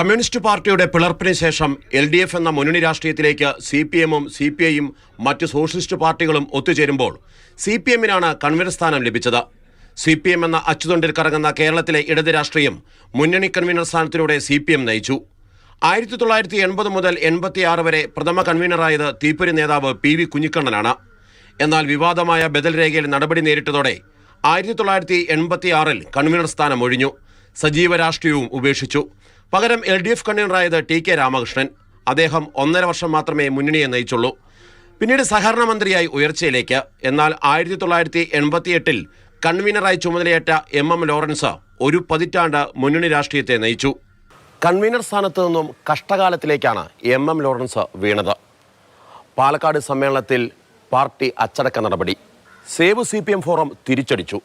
Communist പാർട്ടിയുടെ പിളർപ്പിന് ശേഷം L D F എന്ന മുന്നണി രാഷ്ട്രീയത്തിലേക്ക് സി പി എമ്മും സി പി ഐയും മറ്റ് സോഷ്യലിസ്റ്റ് പാർട്ടികളും ഒത്തുചേരുമ്പോൾ സി പി എമ്മിനാണ് കൺവീനർ സ്ഥാനം ലഭിച്ചത്. സി പി എം എന്ന അച്ചുതൊണ്ടിൽ കറങ്ങുന്ന കേരളത്തിലെ ഇടത് രാഷ്ട്രീയം മുന്നണി കൺവീനർ സ്ഥാനത്തിലൂടെ സി പി എം നയിച്ചു. ആയിരത്തി തൊള്ളായിരത്തി എൺപത് മുതൽ എൺപത്തിയാറ് വരെ പ്രഥമ കൺവീനറായത് തീപ്പൊരി നേതാവ് പി വി കുഞ്ഞിക്കണ്ണനാണ്. എന്നാൽ വിവാദമായ ബദൽ രേഖയിൽ നടപടി നേരിട്ടതോടെ ആയിരത്തി തൊള്ളായിരത്തി എൺപത്തിയാറിൽ കൺവീനർ സ്ഥാനം ഒഴിഞ്ഞു. സജീവ രാഷ്ട്രീയവും ഉപേക്ഷിച്ചു. പകരം എൽ ഡി എഫ് കൺവീനറായത് ടി കെ രാമകൃഷ്ണൻ. അദ്ദേഹം ഒന്നര വർഷം മാത്രമേ മുന്നണിയെ നയിച്ചുള്ളൂ. പിന്നീട് സഹകരണ മന്ത്രിയായി ഉയർച്ചയിലേക്ക്. എന്നാൽ ആയിരത്തി തൊള്ളായിരത്തി എൺപത്തിയെട്ടിൽ കൺവീനറായി ചുമതലയേറ്റ എം എം ലോറൻസ് ഒരു പതിറ്റാണ്ട് മുന്നണി രാഷ്ട്രീയത്തെ നയിച്ചു. കൺവീനർ സ്ഥാനത്ത് നിന്നും കഷ്ടകാലത്തിലേക്കാണ് എം എം ലോറൻസ് വീണത്. പാലക്കാട് സമ്മേളനത്തിൽ പാർട്ടി അച്ചടക്ക നടപടി. Save C P M forum തിരിച്ചടിച്ചു.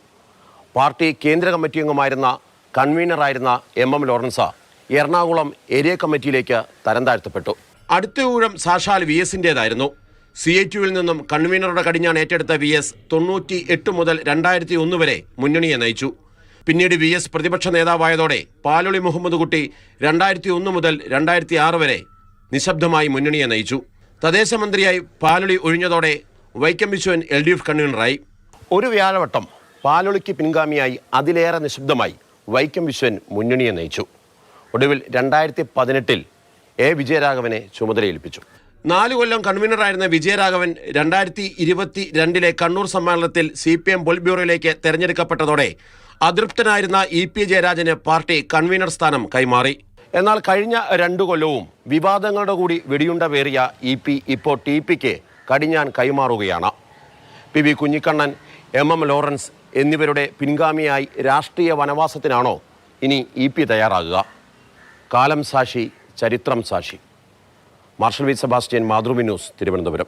പാർട്ടി കേന്ദ്ര കമ്മിറ്റി അംഗമായിരുന്ന കൺവീനറായിരുന്ന M M Lawrence Ernakulam area കമ്മിറ്റിയിലേക്ക് തരം താഴ്ത്തപ്പെട്ടു അടുത്ത ഊഴം സാക്ഷാൽ വി എസിന്റേതായിരുന്നു സി എ ടുവിൽ നിന്നും കൺവീനറുടെ കടിഞ്ഞാണ് ഏറ്റെടുത്ത വി എസ് തൊണ്ണൂറ്റി എട്ട് മുതൽ രണ്ടായിരത്തി ഒന്ന് വരെ മുന്നണിയെ നയിച്ചു. പിന്നീട് വി എസ് പ്രതിപക്ഷ നേതാവായതോടെ പാലൊളി മുഹമ്മദ് കുട്ടി രണ്ടായിരത്തി ഒന്ന് മുതൽ രണ്ടായിരത്തി ആറ് വരെ നിശബ്ദമായി മുന്നണിയെ നയിച്ചു. തദ്ദേശ മന്ത്രിയായി Paloli ഒഴിഞ്ഞതോടെ Vaikom Viswan L D F കൺവീനറായി. ഒരു വ്യാഴവട്ടം പാലൊളിക്ക് പിൻഗാമിയായി അതിലേറെ നിശബ്ദമായി വൈക്കം വിശ്വൻ മുന്നണിയെ നയിച്ചു. ഒടുവിൽ രണ്ടായിരത്തി പതിനെട്ടിൽ എ വിജയരാഘവനെ ചുമതലയേൽപ്പിച്ചു. നാല് കൊല്ലം കൺവീനറായിരുന്ന വിജയരാഘവൻ രണ്ടായിരത്തി ഇരുപത്തി രണ്ടിലെ കണ്ണൂർ സമ്മേളനത്തിൽ സി പി എം പൊളിറ്റ് ബ്യൂറോയിലേക്ക് തെരഞ്ഞെടുക്കപ്പെട്ടതോടെ അതൃപ്തനായിരുന്ന ഇ പി ജയരാജന് പാർട്ടി കൺവീനർ സ്ഥാനം കൈമാറി. എന്നാൽ കഴിഞ്ഞ രണ്ടു കൊല്ലവും വിവാദങ്ങളുടെ കൂടി വെടിയുണ്ട വേറിയ ഇ പി ഇപ്പോൾ ടി പിക്ക് കടിഞ്ഞാൻ കൈമാറുകയാണ്. P V Kunhikannan M M Lawrence എന്നിവരുടെ പിൻഗാമിയായി രാഷ്ട്രീയ വനവാസത്തിനാണോ ഇനി ഇ പി തയ്യാറാകുക. കാലം സാക്ഷി ചരിത്രം സാക്ഷി. Marshal V Sebastian Mathrubhumi news Thiruvananthapuram.